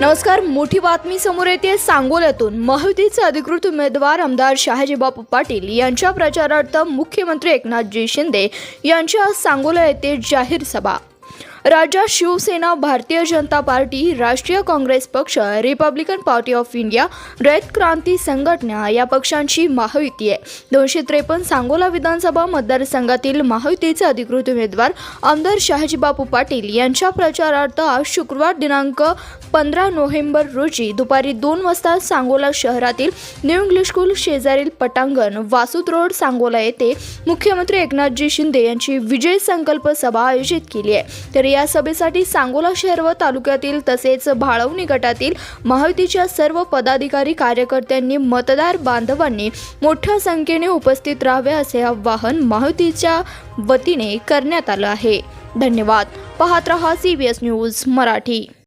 नमस्कार मोठी बातमी समोर येते सांगोल्यातून. महायुतीचे अधिकृत उमेदवार आमदार शहाजीबापू पाटील यांच्या प्रचारार्थ मुख्यमंत्री एकनाथजी शिंदे यांच्या सांगोला येथे जाहीर सभा. राज्यात शिवसेना भारतीय जनता पार्टी राष्ट्रीय काँग्रेस पक्ष Republican Party of India Rayat Kranti Sanghatana या पक्षांची महायुती आहे. दोनशे त्रेपन्न सांगोला विधानसभा मतदारसंघातील महायुतीचे अधिकृत उमेदवार आमदार शहाजीबापू पाटील यांच्या प्रचारार्थ आज शुक्रवार दिनांक पंधरा नोव्हेंबर रोजी दुपारी दोन वाजता सांगोला शहरातील न्यू इंग्लिश स्कूल शेजारील पटांगण वासुद रोड सांगोला येथे मुख्यमंत्री एकनाथजी शिंदे यांची विजय संकल्प सभा आयोजित केली आहे. तर या सभेसाठी सांगोला शहर व तालुक्यातील तसेच भाळवणी गटातील महायुतीच्या सर्व पदाधिकारी कार्यकर्त्यांनी मतदार बांधवांनी मोठ्या संख्येने उपस्थित राहावे असे आवाहन महायुतीच्या वतीने करण्यात आलं आहे. धन्यवाद. पाहत रहा C B S news Marathi.